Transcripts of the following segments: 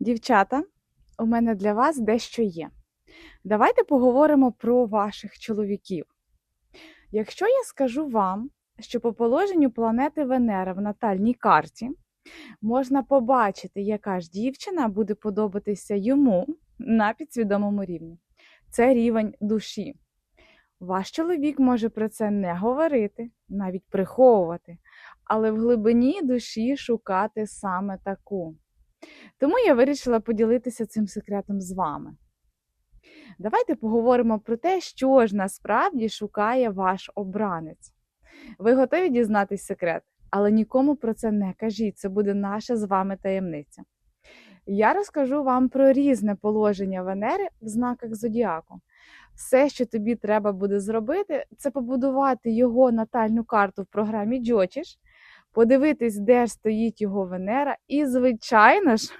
Дівчата, у мене для вас дещо є. Давайте поговоримо про ваших чоловіків. Якщо я скажу вам, що по положенню планети Венера в натальній карті можна побачити, яка ж дівчина буде подобатися йому на підсвідомому рівні. Це рівень душі. Ваш чоловік може про це не говорити, навіть приховувати, але в глибині душі шукати саме таку. Тому я вирішила поділитися цим секретом з вами. Давайте поговоримо про те, що ж насправді шукає ваш обранець. Ви готові дізнатись секрет, але нікому про це не кажіть, це буде наша з вами таємниця. Я розкажу вам про різне положення Венери в знаках зодіаку. Все, що тобі треба буде зробити, це побудувати його натальну карту в програмі Джочіш, подивитись, де ж стоїть його Венера, і, звичайно ж,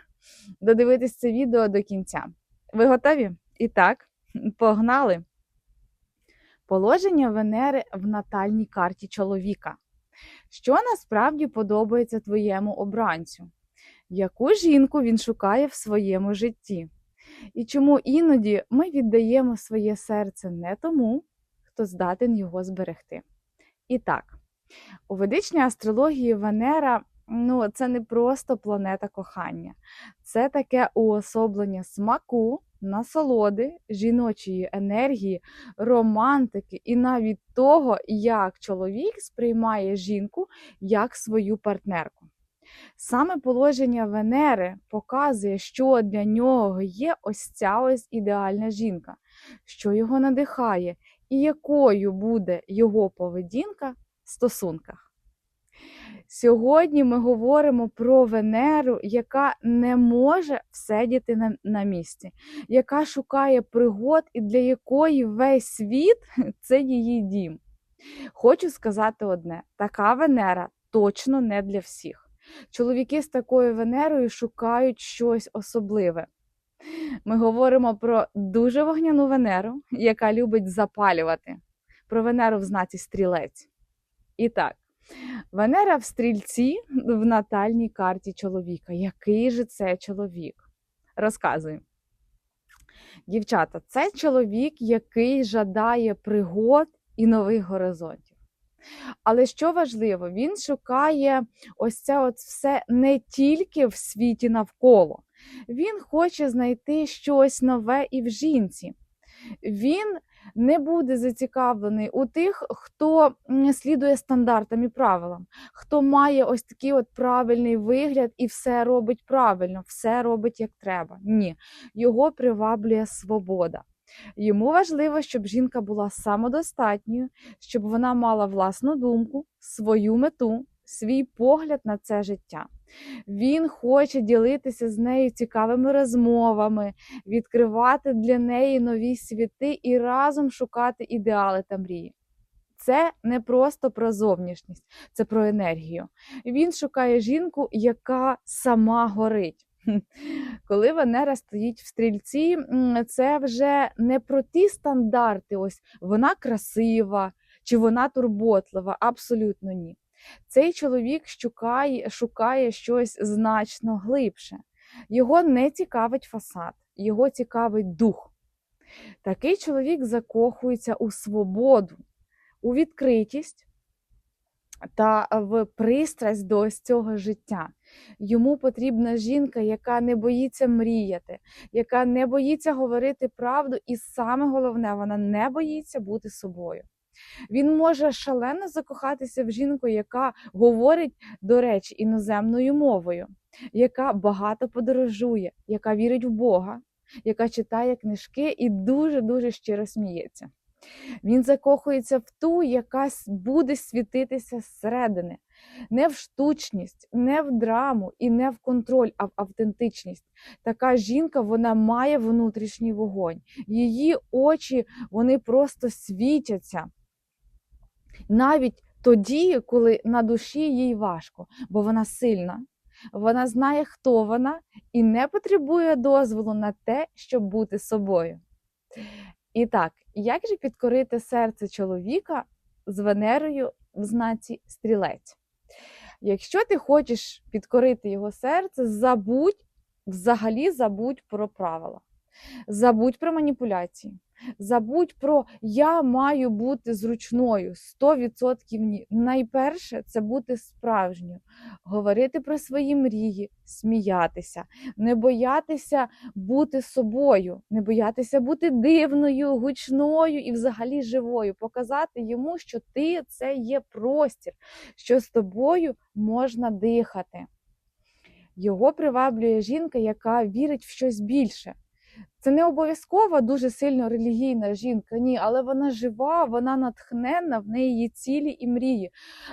додивитись це відео до кінця. Ви готові? І так, погнали! Положення Венери в натальній карті чоловіка. Що насправді подобається твоєму обранцю? Яку жінку він шукає в своєму житті? І чому іноді ми віддаємо своє серце не тому, хто здатен його зберегти? І так, у ведичній астрології Венера ну, це не просто планета кохання, це таке уособлення смаку, насолоди, жіночої енергії, романтики і навіть того, як чоловік сприймає жінку як свою партнерку. Саме положення Венери показує, що для нього є ось ця ось ідеальна жінка, що його надихає, і якою буде його поведінка стосунках. Сьогодні ми говоримо про Венеру, яка не може всидіти на, на місці, яка шукає пригод і для якої весь світ це її дім. Хочу сказати одне: така Венера точно не для всіх. Чоловіки з такою Венерою шукають щось особливе. Ми говоримо про дуже вогняну Венеру, яка любить запалювати, про Венеру в знаці стрілець. І так, Венера в стрільці в натальній карті чоловіка. Який же це чоловік? Розказую. Дівчата, це чоловік, який жадає пригод і нових горизонтів. Але що важливо, він шукає ось це от все не тільки в світі навколо. Він хоче знайти щось нове і в жінці. Він не буде зацікавлений у тих, хто слідує стандартам і правилам, хто має ось такий от правильний вигляд і все робить правильно, все робить як треба. Ні, його приваблює свобода. Йому важливо, щоб жінка була самодостатньою, щоб вона мала власну думку, свою мету, свій погляд на це життя. Він хоче ділитися з нею цікавими розмовами, відкривати для неї нові світи і разом шукати ідеали та мрії. Це не просто про зовнішність, це про енергію. Він шукає жінку, яка сама горить. Коли Венера стоїть в стрільці, це вже не про ті стандарти. Ось вона красива чи вона турботлива. Абсолютно ні. Цей чоловік шукає, шукає щось значно глибше. Його не цікавить фасад, його цікавить дух. Такий чоловік закохується у свободу, у відкритість та в пристрасть до цього життя. Йому потрібна жінка, яка не боїться мріяти, яка не боїться говорити правду, і саме головне, вона не боїться бути собою. Він може шалено закохатися в жінку, яка говорить, до речі, іноземною мовою, яка багато подорожує, яка вірить в Бога, яка читає книжки і дуже-дуже щиро сміється. Він закохується в ту, яка буде світитися зсередини, не в штучність, не в драму і не в контроль, а в автентичність. Така жінка вона має внутрішній вогонь. Її очі вони просто світяться навіть тоді, коли на душі їй важко, бо вона сильна, вона знає, хто вона, і не потребує дозволу на те, щоб бути собою. І так, як же підкорити серце чоловіка з Венерою в знаці стрілець? Якщо ти хочеш підкорити його серце, забудь взагалі забудь про правила, забудь про маніпуляції, забудь про я маю бути зручною 100% ні. Найперше це бути справжньою, говорити про свої мрії, сміятися, не боятися бути собою, не боятися бути дивною, гучною і взагалі живою, показати йому, що ти це є простір, що з тобою можна дихати. Його приваблює жінка, яка вірить в щось більше. Це не обов'язково дуже сильно релігійна жінка, ні, але вона жива, вона натхненна, в неї є цілі і мрії.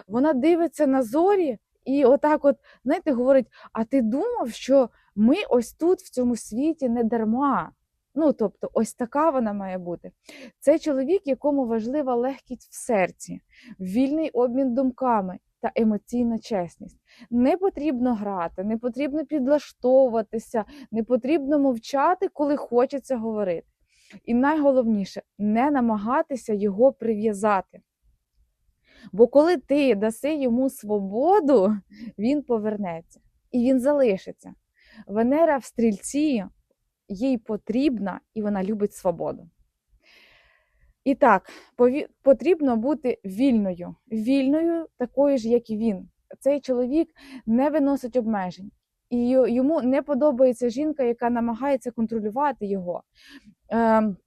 Вона дивиться на зорі і отак, от, знаєте, говорить: а ти думав, що ми ось тут, в цьому світі, не дарма. Ну, тобто, ось така вона має бути. Це чоловік, якому важлива легкість в серці, вільний обмін думками та емоційна чесність. Не потрібно грати, не потрібно підлаштовуватися, не потрібно мовчати, коли хочеться говорити. І найголовніше не намагатися його прив'язати. Бо коли ти даси йому свободу, він повернеться і він залишиться. Венера в стрільці їй потрібна і вона любить свободу. І так, потрібно бути вільною, вільною, такою ж, як і він. Цей чоловік не виносить обмежень, і йому не подобається жінка, яка намагається контролювати його. Ем,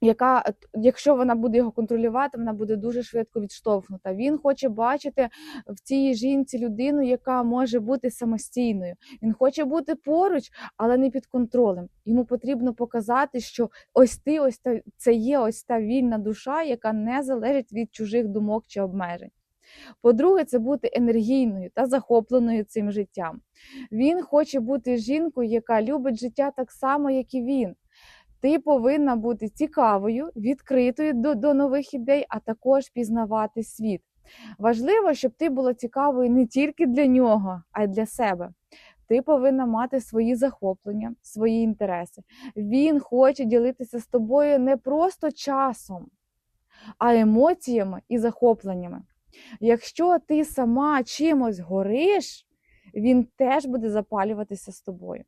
яка, е, якщо вона буде його контролювати, вона буде дуже швидко відштовхнута. Він хоче бачити в цій жінці людину, яка може бути самостійною. Він хоче бути поруч, але не під контролем. Йому потрібно показати, що ось ти, ось та це є ось та вільна душа, яка не залежить від чужих думок чи обмежень. По-друге, це бути енергійною та захопленою цим життям. Він хоче бути жінкою, яка любить життя так само, як і він. Ти повинна бути цікавою, відкритою до, до нових ідей, а також пізнавати світ. Важливо, щоб ти була цікавою не тільки для нього, а й для себе. Ти повинна мати свої захоплення, свої інтереси. Він хоче ділитися з тобою не просто часом, а емоціями і захопленнями. Якщо ти сама чимось гориш, він теж буде запалюватися з тобою.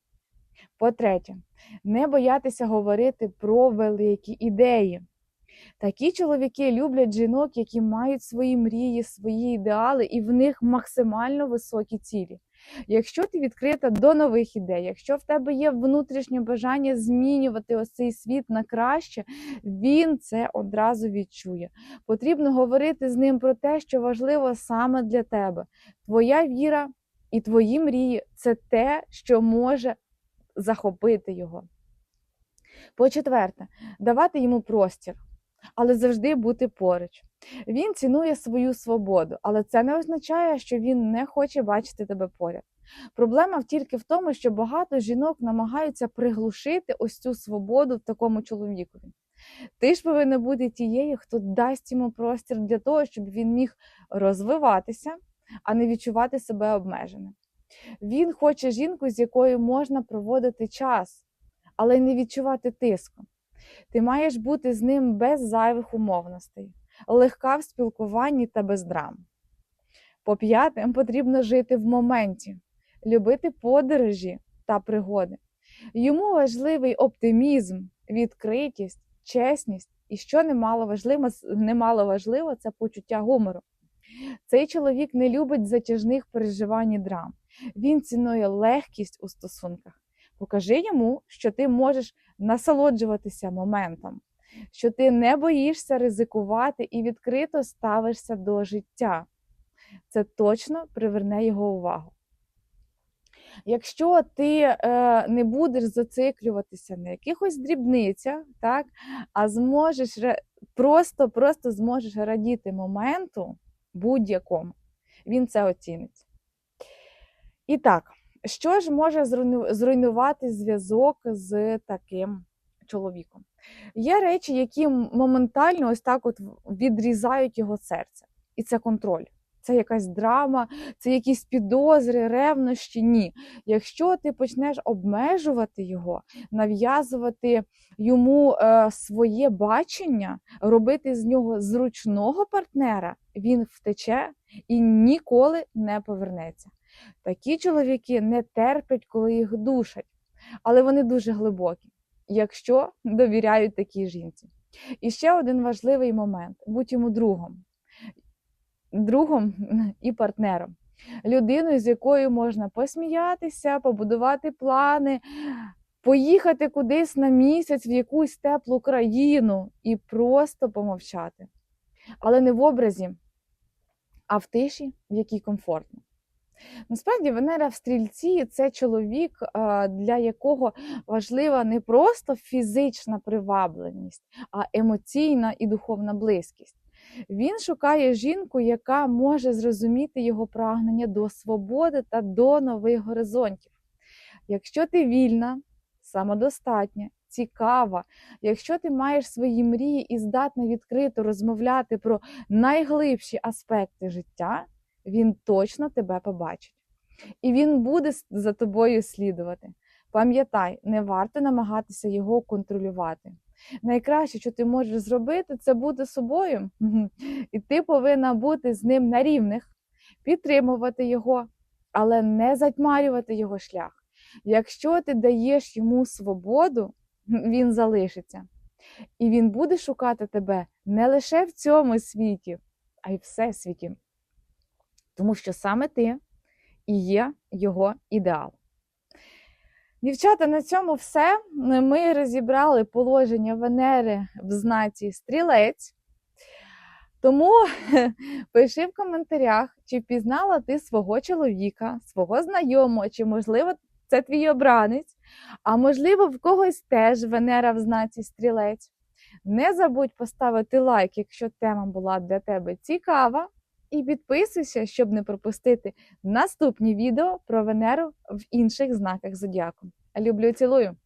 По-третє, не боятися говорити про великі ідеї. Такі чоловіки люблять жінок, які мають свої мрії, свої ідеали, і в них максимально високі цілі. Якщо ти відкрита до нових ідей, якщо в тебе є внутрішнє бажання змінювати ось цей світ на краще, він це одразу відчує. Потрібно говорити з ним про те, що важливо саме для тебе. Твоя віра і твої мрії це те, що може захопити його. По-четверте, давати йому простір, але завжди бути поруч. Він цінує свою свободу, але це не означає, що він не хоче бачити тебе поряд. Проблема тільки в тому, що багато жінок намагаються приглушити ось цю свободу в такому чоловікові. Ти ж повинна бути тією, хто дасть йому простір для того, щоб він міг розвиватися, а не відчувати себе обмеженим. Він хоче жінку, з якою можна проводити час, але не відчувати тиску. Ти маєш бути з ним без зайвих умовностей, легка в спілкуванні та без драм. По п'яте, потрібно жити в моменті, любити подорожі та пригоди. Йому важливий оптимізм, відкритість, чесність і, що немало важливо, це почуття гумору. Цей чоловік не любить затяжних переживань і драм. Він цінує легкість у стосунках. Покажи йому, що ти можеш насолоджуватися моментом, що ти не боїшся ризикувати і відкрито ставишся до життя. Це точно приверне його увагу. Якщо ти е, не будеш зациклюватися на якихось дрібницях, так, а зможеш просто, просто зможеш радіти моменту будь-якому, він це оцінить. І так, що ж може зруйнувати зв'язок з таким чоловіком? Є речі, які моментально ось так от відрізають його серце. І це контроль. Це якась драма, це якісь підозри, ревнощі. Ні. Якщо ти почнеш обмежувати його, нав'язувати йому е, своє бачення, робити з нього зручного партнера, він втече і ніколи не повернеться. Такі чоловіки не терплять, коли їх душать, але вони дуже глибокі, якщо довіряють такій жінці. І ще один важливий момент: будь йому другом, другом і партнером, людиною, з якою можна посміятися, побудувати плани, поїхати кудись на місяць в якусь теплу країну і просто помовчати. Але не в образі, а в тиші, в якій комфортно. Насправді, Венера в стрільці це чоловік, для якого важлива не просто фізична привабленість, а емоційна і духовна близькість. Він шукає жінку, яка може зрозуміти його прагнення до свободи та до нових горизонтів. Якщо ти вільна, самодостатня, цікава, якщо ти маєш свої мрії і здатна відкрито розмовляти про найглибші аспекти життя, він точно тебе побачить. І він буде за тобою слідувати. Пам'ятай, не варто намагатися його контролювати. Найкраще, що ти можеш зробити, це бути собою. І ти повинна бути з ним на рівних, підтримувати його, але не затьмарювати його шлях. Якщо ти даєш йому свободу, він залишиться. І він буде шукати тебе не лише в цьому світі, а й всесвіті. Тому що саме ти і є його ідеал. Дівчата, на цьому все. Ми розібрали положення Венери в знаці стрілець. Тому пиши в коментарях, чи впізнала ти свого чоловіка, свого знайомого, чи, можливо, це твій обранець, а можливо, в когось теж Венера в знаці стрілець. Не забудь поставити лайк, якщо тема була для тебе цікава. І підписуйся, щоб не пропустити наступні відео про Венеру в інших знаках зодіаку. Люблю, цілую!